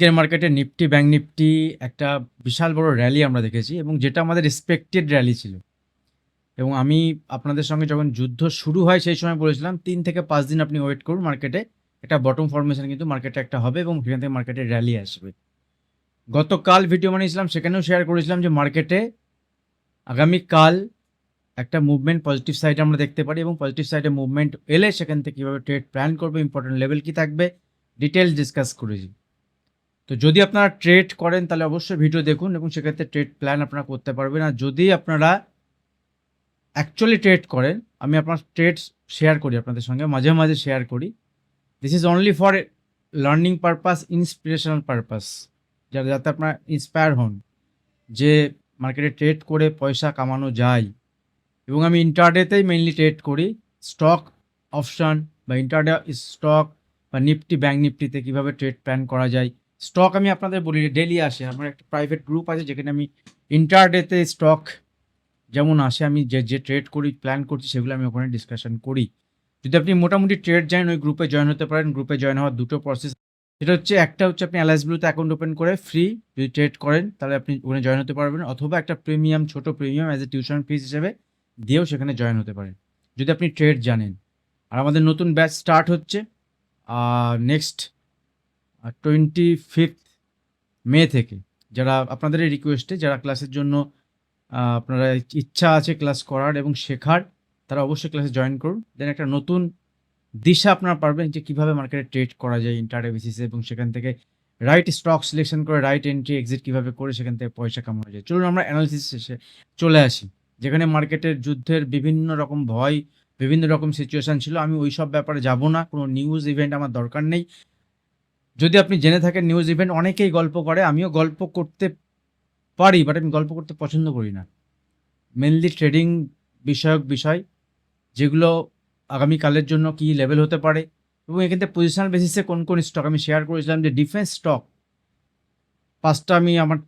আজকের মার্কেটে Nifty bank Nifty একটা বিশাল বড় র্যালি আমরা দেখেছি এবং যেটা আমাদের এক্সপেক্টেড র্যালি ছিল। এবং আমি আপনাদের সঙ্গে যখন যুদ্ধ শুরু হয় সেই সময় বলেছিলাম, তিন থেকে পাঁচ দিন আপনি ওয়েট করুন মার্কেটে একটা বটম ফরমেশন কিন্তু মার্কেটে একটা হবে এবং সেখান থেকে মার্কেটে র্যালি আসবে। গতকাল ভিডিও বানিয়েছিলাম, সেখানেও শেয়ার করেছিলাম যে মার্কেটে আগামীকাল একটা মুভমেন্ট পজিটিভ সাইডে আমরা দেখতে পারি এবং পজিটিভ সাইডে মুভমেন্ট এলে সেখান থেকে কীভাবে ট্রেড প্ল্যান করবে ইম্পর্টেন্ট লেভেল কী থাকবে ডিটেলস ডিসকাস করেছি। তো যদি আপনারা ট্রেড করেন, তাহলে অবশ্যই ভিডিও দেখুন এবং সেক্ষেত্রে ট্রেড প্ল্যান আপনারা করতে পারবেন। আর যদি আপনারা অ্যাকচুয়ালি ট্রেড করেন, আমি আপনার ট্রেড শেয়ার করি আপনাদের সঙ্গে, মাঝে মাঝে শেয়ার করি। This is only for learning purpose inspirational purpose যাতে যাতে আপনারা ইন্সপায়ার হন যে মার্কেটে ট্রেড করে পয়সা কামানো যায়। এবং আমি ইন্টারডেতেই মেইনলি ট্রেড করি স্টক অপশান বা ইন্টারডে স্টক বা নিফটি ব্যাঙ্ক নিফটিতে কীভাবে ট্রেড প্ল্যান করা যায়। স্টক আমি আপনাদের বলি ডেলি আসে। আমার একটা প্রাইভেট গ্রুপ আছে যেখানে আমি ইন্টারডেতে স্টক যেমন আসে, আমি যে যে ট্রেড করি প্ল্যান করছি, সেগুলো আমি ওখানে ডিসকাশন করি। যদি আপনি মোটামুটি ট্রেড জানেন ওই গ্রুপে জয়েন হতে পারেন গ্রুপে জয়েন হওয়ার দুটো প্রসেস সেটা হচ্ছে, একটা হচ্ছে আপনি এলআইস ব্লুতে অ্যাকাউন্ট ওপেন করে ফ্রি যদি ট্রেড করেন, তাহলে আপনি ওখানে জয়েন হতে পারবেন। অথবা একটা প্রিমিয়াম ছোট premium as a tuition fees হিসেবে দিয়েও সেখানে জয়েন হতে পারেন, যদি আপনি ট্রেড জানেন। আর আমাদের নতুন ব্যাচ স্টার্ট হচ্ছে নেক্সট টোয়েন্টি ফিফথ মে থেকে যারা আপনাদের এই রিকোয়েস্টে যারা ক্লাসের জন্য আপনারা ইচ্ছা আছে ক্লাস করার এবং শেখার, তারা অবশ্যই ক্লাসে জয়েন করুন। দেন একটা নতুন দিশা আপনারা পারবেন যে কীভাবে মার্কেটে ট্রেড করা যায় ইন্টারডে বেসিসে এবং সেখান থেকে রাইট স্টক সিলেকশন করে রাইট এন্ট্রি এক্সিট কীভাবে করে সেখান থেকে পয়সা কামানো যায়। চলুন আমরা অ্যানালিসিস শেষে চলে আসি। যেখানে মার্কেটের যুদ্ধের বিভিন্ন রকম ভয়, বিভিন্ন রকম সিচুয়েশন ছিল, আমি ওই সব ব্যাপারে যাব না, কোনো নিউজ ইভেন্ট আমার দরকার নেই। যদি আপনি জেনে থাকেন নিউজ ইভেন্ট অনেকেই গল্প করে, আমিও গল্প করতে পারি বাট আমি গল্প করতে পছন্দ করি না। মেনলি ট্রেডিং বিষয়ক বিষয়, যেগুলো আগামীকালের জন্য কি লেভেল হতে পারে, এবং এখান থেকে পজিশনাল বেসিসে কোন কোন স্টক আমি শেয়ার করেছিলাম, যে ডিফেন্স স্টক পাঁচটা আমি আমার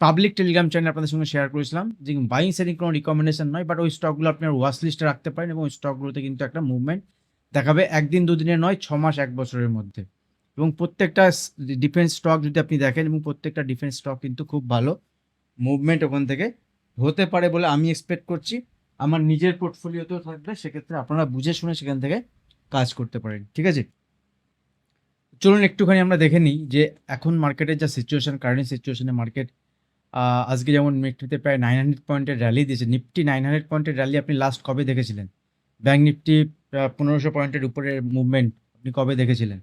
পাবলিক টেলিগ্রাম চ্যানেল আপনাদের সঙ্গে শেয়ার করেছিলাম, যে বাইং সেলিং কোনো রিকমেন্ডেশন নয় বাট ওই স্টকগুলো আপনার ওয়াচ লিস্টে রাখতে পারেন, এবং ওই স্টকগুলোতে কিন্তু একটা মুভমেন্ট দেখাবে, একদিন দুদিনে নয় ছ মাস এক বছরের মধ্যে। এবং প্রত্যেকটা ডিফেন্স স্টক যদি আপনি দেখেন, এবং প্রত্যেকটা ডিফেন্স স্টক কিন্তু খুব ভালো মুভমেন্ট ওখান থেকে হতে পারে বলে আমি এক্সপেক্ট করছি। আমার নিজের পোর্টফোলিওতেও থাকবে, সেক্ষেত্রে আপনারা বুঝে শুনে সেখান থেকে কাজ করতে পারেন, ঠিক আছে? চলুন একটুখানি আমরা দেখে নিই যে এখন মার্কেটের যা সিচুয়েশন কারেন্ট সিচুয়েশনে মার্কেট আজকে যেমন নিফটিতে প্রায় নাইন হান্ড্রেড পয়েন্টের র্যালি দিয়েছে। নিফটি নাইন হান্ড্রেড পয়েন্টের র্যালি আপনি লাস্ট কবে দেখেছিলেন? ব্যাঙ্ক নিফটি পনেরোশো পয়েন্টের উপরে মুভমেন্ট আপনি কবে দেখেছিলেন?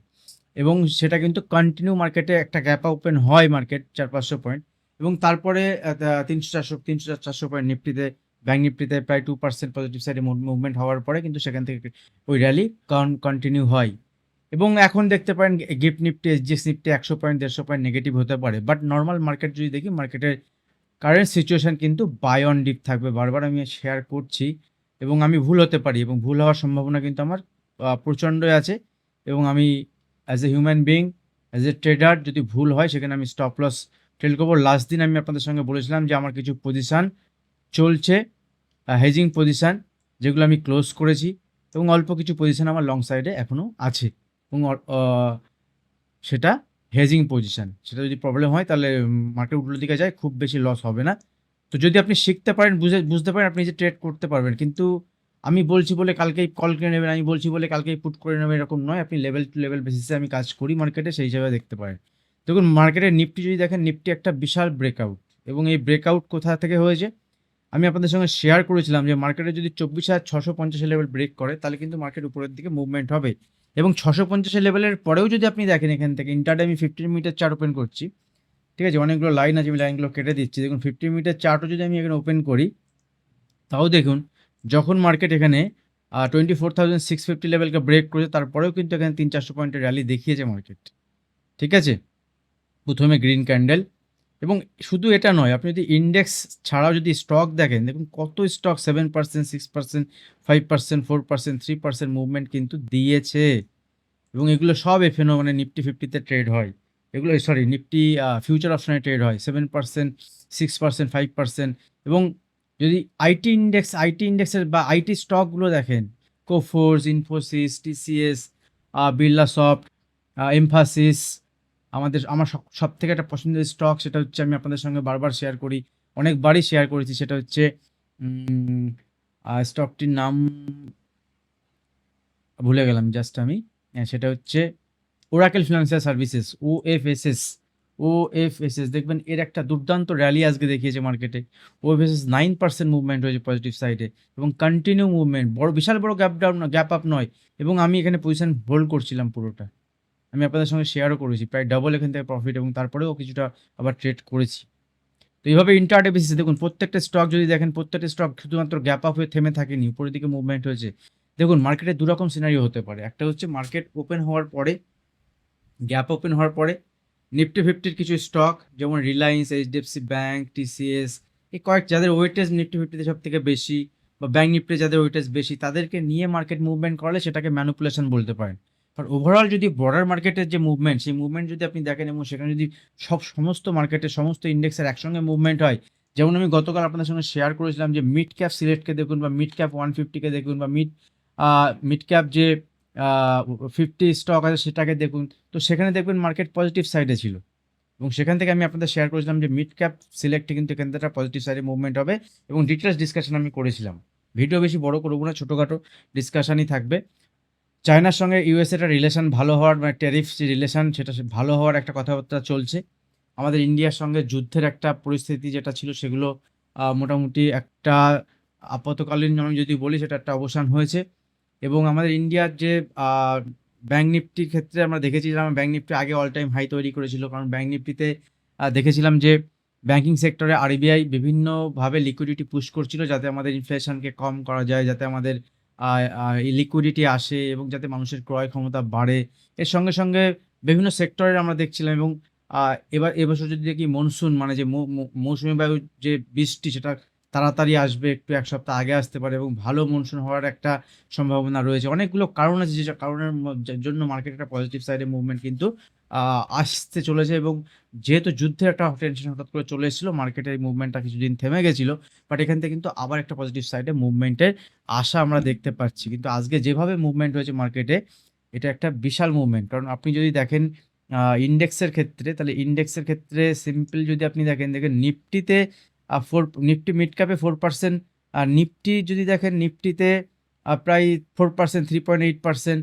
এবং সেটা কিন্তু কন্টিনিউ মার্কেটে একটা গ্যাপ ওপেন হয় মার্কেট চার পাঁচশো পয়েন্ট এবং তারপরে তিনশো চারশো তিনশো চারশো পয়েন্ট নিফটিতে ব্যাঙ্ক নিফটিতে প্রায় টু পার্সেন্ট পজিটিভ সাইডে মুভমেন্ট হওয়ার পরে কিন্তু সেখান থেকে ওই র্যালি কন্টিনিউ হয়। এবং এখন দেখতে পারেন গিফট নিফটি এসজিএস নিফটি একশো পয়েন্ট দেড়শো পয়েন্ট নেগেটিভ হতে পারে। বাট নর্মাল মার্কেট যদি দেখি মার্কেটের কারেন্ট সিচুয়েশন কিন্তু বাই অন ডিপ থাকবে। বারবার আমি শেয়ার করছি এবং আমি ভুল হতে পারি এবং ভুল হওয়ার সম্ভাবনা কিন্তু আমার প্রচণ্ডই আছে এবং আমি as a human being as a trader যদি ভুল হয়, সেখানে আমি স্টপ লস ট্রেল করব। লাস্ট দিন আমি আপনাদের সঙ্গে বলেছিলাম যে আমার কিছু পজিশান চলছে হেজিং পজিশান যেগুলো আমি ক্লোজ করেছি, এবং অল্প কিছু পজিশান আমার লং সাইডে এখনও আছে। এবং সেটা হেজিং পজিশান সেটা যদি প্রবলেম হয়, তাহলে মার্কেট উল্টো দিকে যায়, খুব বেশি লস হবে না। তো যদি আপনি শিখতে পারেন, বুঝে, বুঝতে পারেন, আপনি যে ট্রেড করতে পারবেন, কিন্তু আমি বলছি বলে কালকেই কল কিনে নেবেন, আমি বলছি বলে কালকেই পুট করে নেবেন এরকম নয়। আপনি লেভেল টু লেভেল বেসিসে আমি কাজ করি মার্কেটে সেই হিসাবে দেখতে পারেন। দেখুন মার্কেটের নিফটি যদি দেখেন নিফটি একটা বিশাল ব্রেকআউট এবং এই ব্রেকআউট কোথা থেকে হয়েছে? আমি আপনাদের সঙ্গে শেয়ার করেছিলাম যে মার্কেটে যদি চব্বিশ হাজার ছশো পঞ্চাশের লেভেল ব্রেক করে, তাহলে কিন্তু মার্কেট উপরের দিকে মুভমেন্ট হবে। এবং ছশো পঞ্চাশের লেভেলের পরেও যদি আপনি দেখেন এখান থেকে ইন্টারডে আমি ফিফটিন মিটার চার্ট ওপেন করছি। ঠিক আছে, অনেকগুলো লাইন আছে, আমি লাইনগুলো কেটে দিচ্ছি। দেখুন ফিফটিন মিটার চার্টও যদি আমি এখানে ওপেন করি, তাও দেখুন যখন মার্কেট এখানে twenty four thousand six fifty লেভেলকে break করেছে, তারপরেও কিন্তু এখানে তিন চারশো পয়েন্টের র্যালি দেখিয়েছে মার্কেট ঠিক আছে? প্রথমে গ্রিন ক্যান্ডেল এবং শুধু এটা নয়, আপনি যদি ইন্ডেক্স ছাড়াও যদি স্টক দেখেন, দেখুন কত stock seven percent six percent five percent four percent three percent movement কিন্তু দিয়েছে। এবং এগুলো সব এফএনও মানে নিফটি ফিফটিতে ট্রেড হয়। এগুলো সরি নিফটি ফিউচার অপশনে ট্রেড হয়। Seven percent six percent five percent এবং যদি আইটি ইন্ডেক্স আইটি ইন্ডেক্সের বা আইটি স্টকগুলো দেখেন কোফোর্স ইনফোসিস টিসিএস বিড়লা সফট এমফাসিস আমাদের আমার সব থেকে একটা পছন্দের স্টক সেটা হচ্ছে আমি আপনাদের সঙ্গে বারবার শেয়ার করি অনেকবারই শেয়ার করেছি সেটা হচ্ছে স্টকটির নাম ভুলে গেলাম জাস্ট আমি হ্যাঁ, সেটা হচ্ছে Oracle financial services O F S S O F S S দেখবেন এর একটা দুর্দান্ত র্যালি আজকে দেখিয়েছে মার্কেটে O F S S nine percent movement হয়েছে পজিটিভ সাইডে এবং কন্টিনিউ মুভমেন্ট বড়, বিশাল বড় গ্যাপ ডাউন গ্যাপ আপ নয়। এবং আমি এখানে পজিশন হোল্ড করছিলাম পুরোটা। আমি আপনাদের সঙ্গে শেয়ারও করেছি, প্রায় ডাবল এখান থেকে প্রফিট এবং তারপরেও কিছুটা আবার ট্রেড করেছি। তো এইভাবে ইন্টারডে বেসিসে দেখুন, প্রত্যেকটা স্টক যদি দেখেন, প্রত্যেকটা স্টক শুধুমাত্র গ্যাপ আপ হয়ে থেমে থাকেনি, উপরের দিকে মুভমেন্ট হয়েছে। দেখুন মার্কেটে দুরকম সিনারিও হতে পারে। একটা হচ্ছে মার্কেট ওপেন হওয়ার পরে গ্যাপ ওপেন হওয়ার পরে নিফটি ফিফটির কিছু স্টক যেমন রিলায়েন্স এইচডিএফসি ব্যাঙ্ক টিসিএস এই কয়েক যাদের ওয়েটেজ নিফটি ফিফটিতে সব থেকে বেশি বা ব্যাঙ্ক নিফটি যাদের ওয়েটেজ বেশি, তাদেরকে নিয়ে মার্কেট মুভমেন্ট করলে সেটাকে ম্যানুপুলেশন বলতে পারেন। আর ওভারঅল যদি বর্ডার মার্কেটের যে মুভমেন্ট সেই মুভমেন্ট যদি আপনি দেখেন এবং সেখানে যদি সব সমস্ত মার্কেটের সমস্ত ইন্ডেক্সের একসঙ্গে মুভমেন্ট হয়, যেমন আমি গতকাল আপনাদের সঙ্গে শেয়ার করেছিলাম যে মিড ক্যাপ সিলেক্টকে দেখুন বা মিড ক্যাপ ওয়ান ফিফটিকে দেখুন বা মিড মিড ক্যাপ যে ফিফটি স্টক আছে, সেটাকে দেখুন। তো সেখানে দেখবেন মার্কেট পজিটিভ সাইডে ছিল। এবং সেখান থেকে আমি আপনাদের শেয়ার করেছিলাম যে মিড ক্যাপ সিলেক্টে কিন্তু এখান থেকে পজিটিভ সাইডে মুভমেন্ট হবে এবং ডিটেলস ডিসকাশন আমি করেছিলাম। ভিডিও বেশি বড় করব না, ছোটোখাটো ডিসকাশনই থাকবে। চায়নার সঙ্গে ইউএসএটার রিলেশন ভালো হওয়ার মানে ট্যারিফ যে রিলেশন সেটা ভালো হওয়ার একটা কথাবার্তা চলছে। আমাদের ইন্ডিয়ার সঙ্গে যুদ্ধের একটা পরিস্থিতি যেটা ছিল, সেগুলো মোটামুটি একটা আপাতকালীন আমি যদি বলি, সেটা একটা অবসান হয়েছে। এবং আমাদের ইন্ডিয়ার যে ব্যাঙ্ক নিফটির ক্ষেত্রে আমরা দেখেছিলাম ব্যাঙ্ক নিফটি আগে অল টাইম হাই তৈরি করেছিল। কারণ ব্যাঙ্ক নিফটিতে দেখেছিলাম যে ব্যাঙ্কিং সেক্টরে আরবিআই বিভিন্নভাবে লিকুইডিটি পুশ করছিল যাতে আমাদের ইনফ্লেশনকে কম করা যায়, যাতে আমাদের লিকুইডিটি আসে এবং যাতে মানুষের ক্রয় ক্ষমতা বাড়ে। এর সঙ্গে সঙ্গে বিভিন্ন সেক্টরের আমরা দেখছিলাম এবং এবার, এবছর যদি দেখি মনসুন মানে যে মৌসুমি বায়ু যে বৃষ্টি সেটা তাড়াতাড়ি আসবে, একটু এক সপ্তাহ আগে আসতে পারে এবং ভালো মনসুন হওয়ার একটা সম্ভাবনা রয়েছে। অনেকগুলো কারণ আছে, যে কারণের জন্য মার্কেট একটা পজিটিভ সাইডে মুভমেন্ট কিন্তু আসতে চলেছে এবং যেহেতু যুদ্ধের একটা টেনশন হঠাৎ করে চলে এসেছিল মার্কেটের মুভমেন্টটা কিছুদিন থেমে গেছিল বাট এখান থেকে কিন্তু আবার একটা পজিটিভ সাইডে মুভমেন্টের আশা আমরা দেখতে পাচ্ছি। কিন্তু আজকে যেভাবে মুভমেন্ট হয়েছে মার্কেটে এটা একটা বিশাল মুভমেন্ট কারণ আপনি যদি দেখেন ইন্ডেক্সের ক্ষেত্রে, তাহলে ইন্ডেক্সের ক্ষেত্রে সিম্পল যদি আপনি দেখেন দেখেন নিফটিতে ফোর নিফটি মিড ক্যাপে ফোর পার্সেন্ট আর নিফটি যদি দেখেন, নিফটিতে প্রায় four percent three point eight percent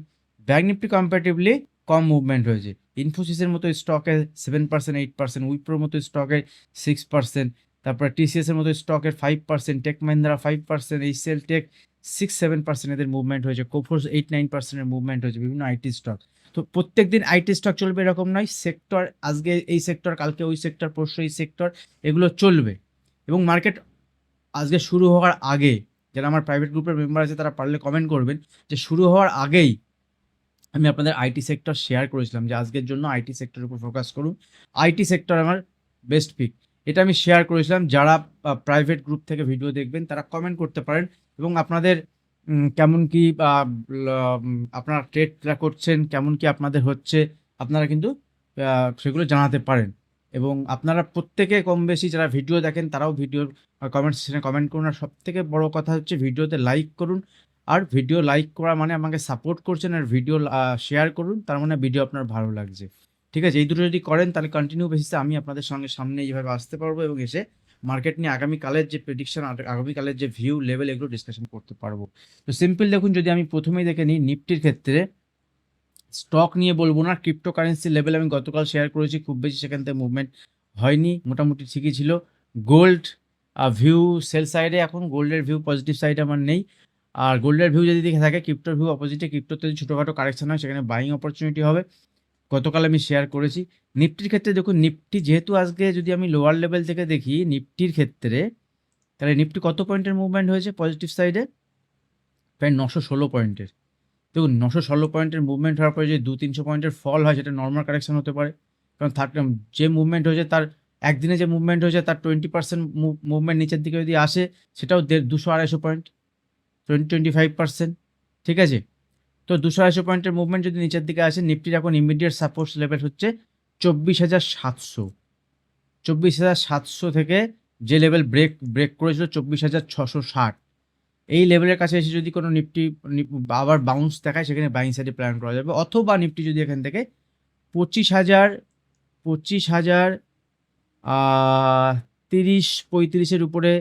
bank Nifty comparatively কম মুভমেন্ট হয়েছে। ইনফোসিসের মতো স্টকে সেভেন পার্সেন্ট এইট পার্সেন্ট উইপ্রোর মতো স্টকে সিক্স পার্সেন্ট তারপরে টিসিএসের মতো স্টকের five percent tech Mahindra five percent HCL tech six seven percent এদের মুভমেন্ট হয়েছে। কোফোর্স এইট নাইন পার্সেন্টের মুভমেন্ট হয়েছে, বিভিন্ন আইটি স্টক তো প্রত্যেক দিন আইটি স্টক চলবে এরকম নয় সেক্টর আজকে এই সেক্টর কালকে ওই সেক্টর পরশু এই সেক্টর এগুলো চলবে। এবং মার্কেট আজকে শুরু হওয়ার আগে যারা আমার প্রাইভেট গ্রুপের মেম্বার আছে, তারা পারলে কমেন্ট করবেন যে শুরু হওয়ার আগেই আমি আপনাদের আইটি সেক্টর শেয়ার করেছিলাম, যে আজকের জন্য আইটি সেক্টরের উপর ফোকাস করুন। আইটি সেক্টর আমার বেস্ট পিক এটা আমি শেয়ার করেছিলাম, যারা প্রাইভেট গ্রুপ থেকে ভিডিও দেখবেন, তারা কমেন্ট করতে পারেন এবং আপনাদের কেমন কি আপনারা ট্রেডটা করছেন, কেমন কি আপনাদের হচ্ছে, আপনারা কিন্তু সেগুলো জানাতে পারেন। এবং আপনারা প্রত্যেকে কম বেশি যারা ভিডিও দেখেন, তারাও ভিডিওর কমেন্ট সেকশনে কমেন্ট করুন। আর সব থেকে বড় কথা হচ্ছে ভিডিওতে লাইক করুন। আর ভিডিও লাইক করা মানে আমাকে সাপোর্ট করছেন আর ভিডিও শেয়ার করুন। তার মানে ভিডিও আপনার ভালো লাগছে। ঠিক আছে, এই দুটো যদি করেন, তাহলে কন্টিনিউ বেসিসে আমি আপনাদের সঙ্গে সামনে এইভাবে আসতে পারব এবং এসে মার্কেট নিয়ে আগামীকালের যে প্রেডিকশন আগামীকালের যে ভিউ লেভেল এগুলো ডিসকাশন করতে পারব। তো সিম্পল দেখুন, যদি আমি প্রথমেই দেখে নিই নিফটির ক্ষেত্রে স্টক নিয়ে বলব না ক্রিপ্টো কারেন্সি লেভেল আমি গতকাল শেয়ার করেছি, খুব বেশি সেখান থেকে মুভমেন্ট হয়নি, মোটামুটি ঠিকই ছিল। গোল্ড ভিউ সেল সাইডে এখন গোল্ডের ভিউ পজিটিভ সাইডে আমার নেই। আর গোল্ডের ভিউ যদি দেখে থাকে ক্রিপ্টোর ভিউ অপোজিটে ক্রিপ্টোতে যদি ছোটোখাটো কারেকশন হয়, সেখানে বাইং অপরচুনিটি হবে। গতকাল আমি শেয়ার করেছি। নিফটির ক্ষেত্রে দেখুন, নিফটি যেহেতু আজকে যদি আমি লোয়ার লেভেল থেকে দেখি, নিফটির ক্ষেত্রে, তাহলে নিফটি কত পয়েন্টের মুভমেন্ট হয়েছে পজিটিভ সাইডে প্রায় নশো ষোলো পয়েন্টের দেখুন, নশো ষোলো পয়েন্টের মুভমেন্ট হওয়ার পরে যে দু তিনশো পয়েন্টের ফল হয়, সেটা নর্মাল কারেকশন হতে পারে। কারণ থার্ড যে মুভমেন্ট হয়েছে তার, একদিনে যে মুভমেন্ট হয়েছে তার টোয়েন্টি পার্সেন্ট মুভমেন্ট নিচের দিকে যদি আসে, সেটাও দেড়, দুশো আড়াইশো point twenty twenty five percent ঠিক আছে? তো দুশো আড়াইশো পয়েন্টের মুভমেন্ট যদি নিচের দিকে আসে নিফটির এখন ইমিডিয়েট সাপোর্ট লেভেল হচ্ছে চব্বিশ হাজার সাতশো। চব্বিশ হাজার সাতশো থেকে যে লেভেল ব্রেক ব্রেক করেছিল, চব্বিশ হাজার ছশো ষাট। এই লেভেলের কাছে এসে যদি কোনো নিফটি আবার বাউন্স দেখায়, সেখানে বাইং সাইডে প্ল্যান করা যাবে। অথবা নিফটি যদি এখান থেকে পঁচিশ হাজার পঁচিশ হাজার তিরিশ পঁয়ত্রিশের উপরে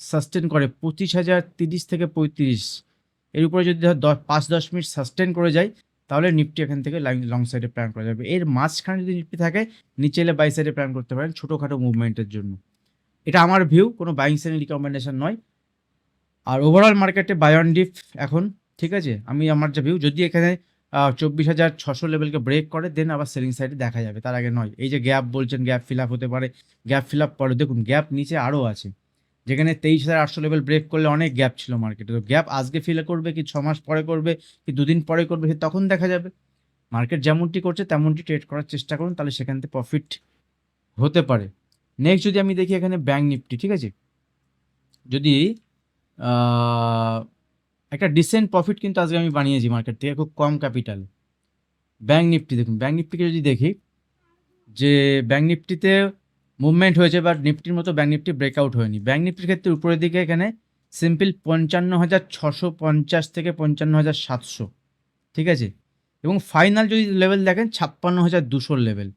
সাস্টেন করে, পঁচিশ হাজার, তিরিশ থেকে পঁয়ত্রিশ, এর উপরে যদি ধর দশ, পাঁচ, দশ মিনিট সাস্টেন করে যায়, তাহলে নিফটি এখান থেকে লাইন লং সাইডে প্ল্যান করা যাবে। এর মাঝখানে যদি নিফটি থাকে, নিচে এলে বাই সাইডে প্ল্যান করতে পারেন ছোটোখাটো মুভমেন্টের জন্য। এটা আমার ভিউ কোনো বাইং সেলের রিকমেন্ডেশন নয়। আর ওভারঅল মার্কেটে বাই অন ডিপ এখন, ঠিক আছে? আমি আমার যা ভিউ যদি এখানে চব্বিশ হাজার ছশো লেভেলকে ব্রেক করে দেন আবার সেলিং সাইডে দেখা যাবে, তার আগে নয়। এই যে গ্যাপ বলছেন গ্যাপ ফিল আপ হতে পারে গ্যাপ ফিল আপ পরে দেখুন গ্যাপ নিচে আরও আছে। যেখানে তেইশ হাজার আটশো লেভেল ব্রেক করলে অনেক গ্যাপ ছিল মার্কেটে তো গ্যাপ আজকে ফিল করবে কি ছ মাস পরে করবে, কি দুদিন পরে করবে, সে তখন দেখা যাবে। মার্কেট যেমনটি করছে, তেমনটি ট্রেড করার চেষ্টা করুন, তাহলে সেখান থেকে প্রফিট হতে পারে। নেক্সট যদি আমি দেখি এখানে ব্যাঙ্ক নিফটি ঠিক আছে? যদি একটা ডিসেন্ট প্রফিট কিন্তু আজকে আমি বানিয়েছি মার্কেট থেকে, খুব কম ক্যাপিটাল ব্যাঙ্ক নিফটি দেখুন ব্যাঙ্ক নিফটিকে যদি দেখি, যে ব্যাঙ্ক নিফটিতে মুভমেন্ট হয়েছে বাট নিফটির মতো ব্যাঙ্ক নিফটি ব্রেকআউট হয়নি। ব্যাঙ্ক নিফটির ক্ষেত্রে উপরের দিকে এখানে সিম্পল পঞ্চান্ন হাজার ছশো পঞ্চাশ থেকে পঞ্চান্ন হাজার সাতশো, ঠিক আছে? এবং ফাইনাল যদি লেভেল দেখেন, ছাপ্পান্ন হাজার দুশোর লেভেল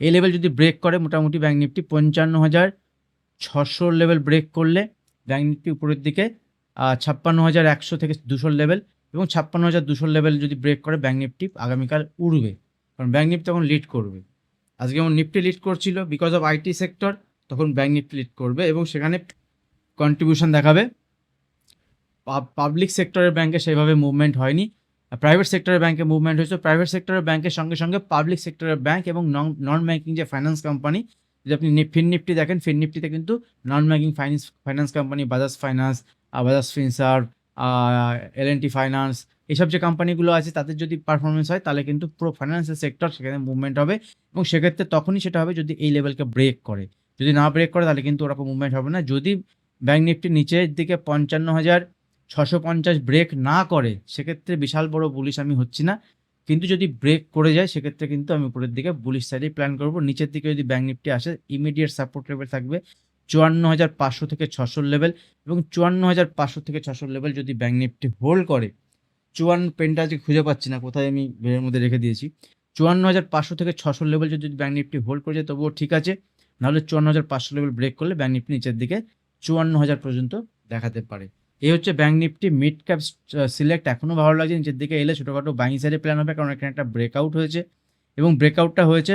এই লেভেল যদি ব্রেক করে, মোটামুটি ব্যাঙ্ক নিফটি পঞ্চান্ন হাজার ছশোর লেভেল ব্রেক করলে ব্যাঙ্ক নিফটি উপরের দিকে ছাপ্পান্ন হাজার একশো থেকে দুশোর লেভেল এবং ছাপ্পান্ন হাজার দুশোর লেভেল যদি ব্রেক করে ব্যাঙ্ক নিফটি আগামীকাল উড়বে। কারণ ব্যাঙ্ক নিফটি তখন লিড করবে। আজকে যেমন নিফটি লিড করছিল বিকজ অফ আইটি সেক্টর তখন ব্যাঙ্ক নিফটি লিড করবে এবং সেখানে কন্ট্রিবিউশন দেখাবে। পাবলিক সেক্টরের ব্যাংকে সেভাবে মুভমেন্ট হয়নি। প্রাইভেট সেক্টরের ব্যাংকে মুভমেন্ট হয়েছে। প্রাইভেট সেক্টরের ব্যাংকের সঙ্গে সঙ্গে পাবলিক সেক্টরের ব্যাংক এবং নন ব্যাংকিং যে ফাইন্যান্স কোম্পানি যদি আপনি ফিন নিফটি দেখেন, ফিন নিফটিতে কিন্তু non banking finance finance company Bajaj finance Bajaj Finserv L N T finance এইসব যে কোম্পানিগুলো আছে, তাদের যদি পারফরমেন্স হয়, তাহলে কিন্তু পুরো ফাইন্যান্সিয়াল সেক্টর সেখানে মুভমেন্ট হবে এবং সেক্ষেত্রে তখনই সেটা হবে যদি এই লেভেলকে ব্রেক করে। যদি না ব্রেক করে, তাহলে কিন্তু ওরকম মুভমেন্ট হবে না। যদি ব্যাংক নিফটি নিচের দিকে পঞ্চান্ন হাজার ছশো পঞ্চাশ ব্রেক না করে, সেক্ষেত্রে বিশাল বড় বুলিশ আমি হচ্ছি না। কিন্তু যদি ব্রেক করে যায়, সেক্ষেত্রে কিন্তু আমি উপরের দিকে বুলিশ সাইডে প্ল্যান করব। নিচের দিকে যদি ব্যাংক নিফটি আসে ইমিডিয়েট সাপোর্ট লেভেল থাকবে চুয়ান্ন হাজার পাঁচশো থেকে ছশোর লেভেল এবং চুয়ান্ন হাজার পাঁচশো থেকে ছশোর লেভেল যদি ব্যাঙ্ক নিফটি হোল্ড করে, চুয়ান্ন পেনটা আজকে খুঁজে পাচ্ছি না, কোথায় আমি বের মধ্যে রেখে দিয়েছি। চুয়ান্ন হাজার পাঁচশো থেকে ছশোর লেভেল যদি ব্যাংক নিফটি হোল্ড করে যায়, তবুও ঠিক আছে। নাহলে চুয়ান্ন হাজার পাঁচশো লেভেল ব্রেক করলে ব্যাঙ্ক নিফটি নিচের দিকে চুয়ান্ন হাজার পর্যন্ত দেখাতে পারে। এই হচ্ছে bank Nifty mid cap select এখনও ভালো লাগছে নিচের দিকে এলে ছোটোখাটো বাইং সাইডে প্ল্যান হবে কারণ এখানে একটা ব্রেকআউট হয়েছে। এবং ব্রেকআউটটা হয়েছে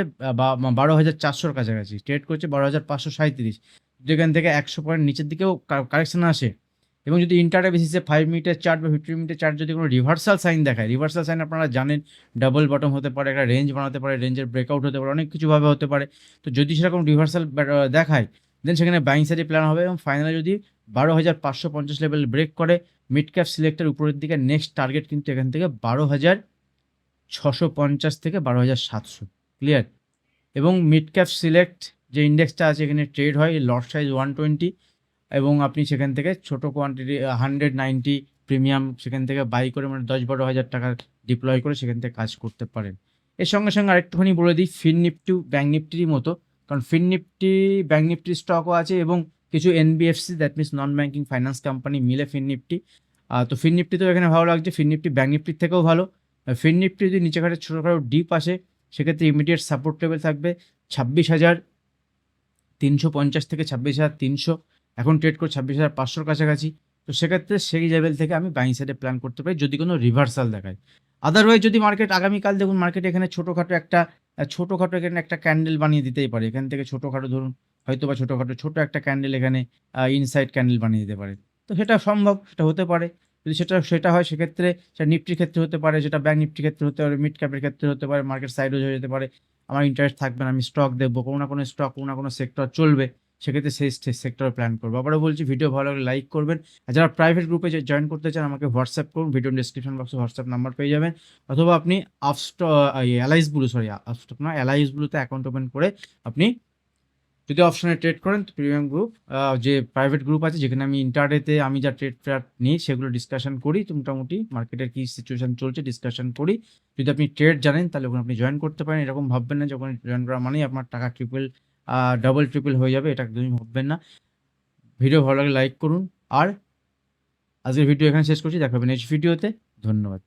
বারো হাজার চারশোর কাছাকাছি। ট্রেড করছে বারো হাজার পাঁচশো সাঁত্রিশ যেখান থেকে একশো পয়েন্ট নিচের দিকেও কারেকশন আসে, এবং যদি ইন্টারডে বেসিসে ফাইভ মিনিটের চার্ট বা ফিফটি মিনিটের চার্ট যদি কোনো রিভার্সাল সাইন দেখায় রিভার্সাল সাইন আপনারা জানেন ডাবল বটম হতে পারে, একটা রেঞ্জ বানাতে পারে রেঞ্জের ব্রেকআউট হতে পারে, অনেক কিছুভাবে হতে পারে। তো যদি সেরকম রিভার্সাল দেখায় দেন সেখানে বাইং সাইডে প্ল্যান হবে এবং ফাইনালে যদি বারো হাজার পাঁচশো পঞ্চাশ লেভেল ব্রেক করে মিড ক্যাপ সিলেক্টের উপরের দিকে নেক্সট টার্গেট কিন্তু এখান থেকে বারো হাজার ছশো পঞ্চাশ থেকে বারো হাজার সাতশো ক্লিয়ার এবং মিড ক্যাপ সিলেক্ট যে ইন্ডেক্সটা আছে এখানে ট্রেড হয় লট সাইজ ওয়ান টোয়েন্টি এবং আপনি সেখান থেকে ছোট কোয়ান্টিটি হান্ড্রেড নাইনটি প্রিমিয়াম সেখান থেকে বাই করে মানে দশ বারো হাজার টাকা ডিপ্লয় করে সেখান থেকে কাজ করতে পারেন। এর সঙ্গে সঙ্গে আরেকটুখানি বলে দিই ফিন নিফটি ব্যাঙ্ক নিফটির মতো, কারণ ফিন নিফটি ব্যাঙ্ক নিফটির স্টকও আছে এবং কিছু NBFC that means non banking finance company মিলে ফিন নিফটি আহ, তো ফিন নিফটিতেও এখানে ভালো লাগছে। ফিন নিফটি ব্যাঙ্ক নিফটির থেকেও ভালো। ফিন নিফটি যদি নিচেঘাটে ছোটোখাটো ডিপ আসে সেক্ষেত্রে ইমিডিয়েট সাপোর্ট লেভেল থাকবে ছাব্বিশ হাজার তিনশো পঞ্চাশ থেকে ছাব্বিশ হাজার তিনশো। এখন ট্রেড করে ছাব্বিশ হাজার পাঁচশোর কাছাকাছি। তো সেক্ষেত্রে সেই লেভেল থেকে আমি বাইং সাইডে প্ল্যান করতে পারি যদি কোনো রিভার্সাল দেখায়। আদারওয়াইজ যদি মার্কেট আগামীকাল দেখুন মার্কেটে এখানে ছোটোখাটো একটা ছোটোখাটো এখানে একটা ক্যান্ডেল বানিয়ে দিতেই পারে। এখান থেকে ছোটোখাটো ধরুন হয়তো বা ছোটোখাটো, ছোটো একটা ক্যান্ডেল এখানে ইনসাইড ক্যান্ডেল বানিয়ে দিতে পারে। তো সেটা সম্ভব, সেটা হতে পারে। যদি সেটা সেটা হয়, সেক্ষেত্রে সেটা নিফটির ক্ষেত্রে হতে পারে, সেটা ব্যাঙ্ক নিফটির ক্ষেত্রে হতে পারে মিড ক্যাপের ক্ষেত্রে হতে পারে মার্কেট সাইডও হয়ে যেতে পারে। আমার ইন্টারেস্ট থাকবে না, আমি স্টক দেখব, কোনো না কোনো স্টক কোনো না কোনো সেক্টর চলবে, সেক্ষেত্রে সেই সেক্টর প্ল্যান করব। আবারও বলছি ভিডিও ভালো লাগলে লাইক করবেন। আর যারা প্রাইভেট গ্রুপে জয়েন করতে চান, আমাকে হোয়াটসঅ্যাপ করুন ভিডিও ডিসক্রিপশন বক্সে হোয়াটসঅ্যাপ নাম্বার পেয়ে যাবেন। অথবা আপনি আপস্ট অ্যালাইস ব্লু সরি আপস্টক না অ্যালাইস ব্লুতে অ্যাকাউন্ট ওপেন করে আপনি যদি অপশনে ট্রেড করেন প্রিমিয়াম গ্রুপ যে প্রাইভেট গ্রুপ আছে, যেখানে আমি ইন্টারডেতে আমি যা ট্রেড ফেয়ার নিই, সেগুলো ডিসকাশন করি। তো মোটামুটি মার্কেটের কী সিচুয়েশন চলছে ডিসকাশন করি। যদি আপনি ট্রেড জানেন, তাহলে ওখানে আপনি জয়েন করতে পারেন। এরকম ভাববেন না যখন জয়েন করা মানেই আপনার টাকা ট্রিপল ডাবল ট্রিপল হয়ে যাবে, এটা একদমই ভাববেন না। ভিডিও ভালো লাগলে লাইক করুন। আর আজকের ভিডিও এখানে শেষ করছি দেখাবেন নেক্সট ভিডিওতে ধন্যবাদ।